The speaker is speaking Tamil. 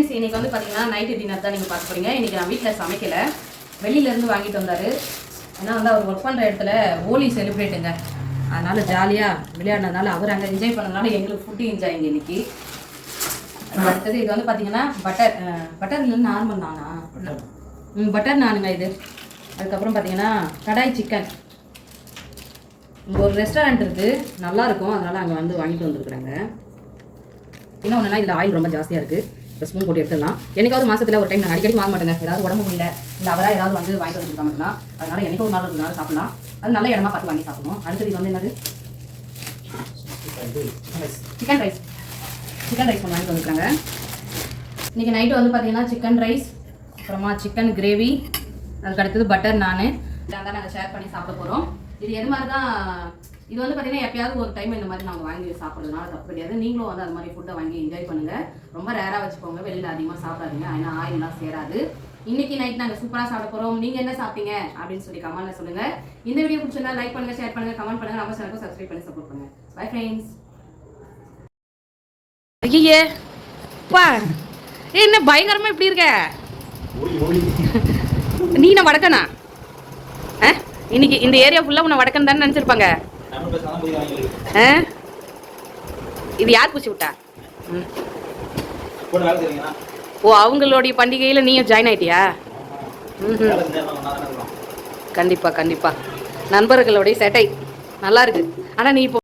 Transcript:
ஃப்ரெண்ட்ஸ் இன்னைக்கு வந்து பார்த்தீங்கன்னா நைட்டு டின்னர் தான் நீங்கள் பார்க்க போறீங்க. இன்னைக்கு நான் வீட்டில் சமைக்கல. வெளியில இருந்து வாங்கிட்டு வந்தாரு. ஏன்னா வந்து அவர் ஒர்க் பண்ணுற இடத்துல ஹோலி செலிப்ரேட்டுங்க அதனால ஜாலியாக விளையாடினதுனால அவர் அங்கே என்ஜாய் பண்ணதுனால எங்களுக்கு ஃபுட்டு என்ஜாய்ங்க இன்னைக்கு. அதுக்கு அடுத்தது இது வந்து பார்த்தீங்கன்னா பட்டர் பட்டர் இல்லை நார்மல் நானா? ம் பட்டர் நானுங்க இது. அதுக்கப்புறம் பார்த்தீங்கன்னா கடாய் சிக்கன் இங்கே ஒரு ரெஸ்டாரண்ட் இருக்குது நல்லா இருக்கும். அதனால அங்கே வந்து வாங்கிட்டு வந்துருக்குறாங்க. இன்னொன்றுனா இதில் ஆயில் ரொம்ப ஜாஸ்தியாக இருக்குது ஸ்பூன் போட்டு எடுத்துடலாம். என்னைக்காவது மாசத்துல ஒரு டைம் நான் அடிக்கடி வாங்க மாட்டேங்க. ஏதாவது உடம்பு முடியல இல்லை அவராக ஏதாவது வந்து வாங்கிட்டு வந்து கொடுக்காம அதனால என்னைக்கு ஒரு நாள் ஒரு நாள் சாப்பிடலாம். அது நல்ல இடமா பார்த்து வாங்கி சாப்பிடுவோம். அடுத்தது வந்து என்னது? சிக்கன் ரைஸ் சிக்கன் ரைஸ் ஒன்று வாங்கிட்டு வந்துருக்காங்க. இன்னைக்கு நைட்டு வந்து பார்த்தீங்கன்னா சிக்கன் ரைஸ் அப்புறமா சிக்கன் கிரேவி அதுக்கு அடுத்தது பட்டர் நான். இதான் தான் நாங்கள் ஷேர் பண்ணி சாப்பிட போகிறோம் இது எது மாதிரி தான் இது வந்து பார்த்தீங்கன்னா எப்பயாவது ஒரு டைம் இந்த மாதிரி நாங்கள் வாங்கி சாப்பிட்றதுனால தப்பு கிடையாது. நீங்களும் வந்து அது மாதிரி ஃபுட்டை வாங்கி என்ஜாய் பண்ணுங்கள் ரொம்ப ரேராக வச்சுக்கோங்க. வெளியில் அதிகமாக சாப்பிடாதீங்க. ஏன்னா ஆயிலாம் சேராது. இன்னைக்கு நைட் நாங்கள் சூப்பராக சாப்பிட போகிறோம் நீங்கள் என்ன சாப்பிட்டீங்க? அப்படின்னு சொல்லி கமெண்ட்ல சொல்லுங்கள் இந்த வீடியோ பிடிச்சிருந்தா லைக் பண்ணுங்கள் ஷேர் பண்ணுங்க கமெண்ட் பண்ணுங்கள் நம்ம சேனலுக்கும் சப்ஸ்கிரைப் பண்ணி சப்போர்ட் பண்ணுங்கள் பை ஃப்ரெண்ட்ஸ் ஐயே பா என்ன பயங்கரமா இப்படி இருக்க? நீ நான் வடக்கனா? ஆ? இன்னைக்கு இந்த ஏரியா ஃபுல்லாக உன்னை வடக்கன் தானே நினச்சிருப்பாங்க. இது யார் பூச்சி விட்டா. ஓ அவங்களுடைய பண்டிகையில் நீயும் ஜாயின் ஆயிட்டியா? கண்டிப்பாக கண்டிப்பாக நண்பர்களுடைய சேட்டை. நல்லா இருக்கு. ஆனால் நீ இப்போ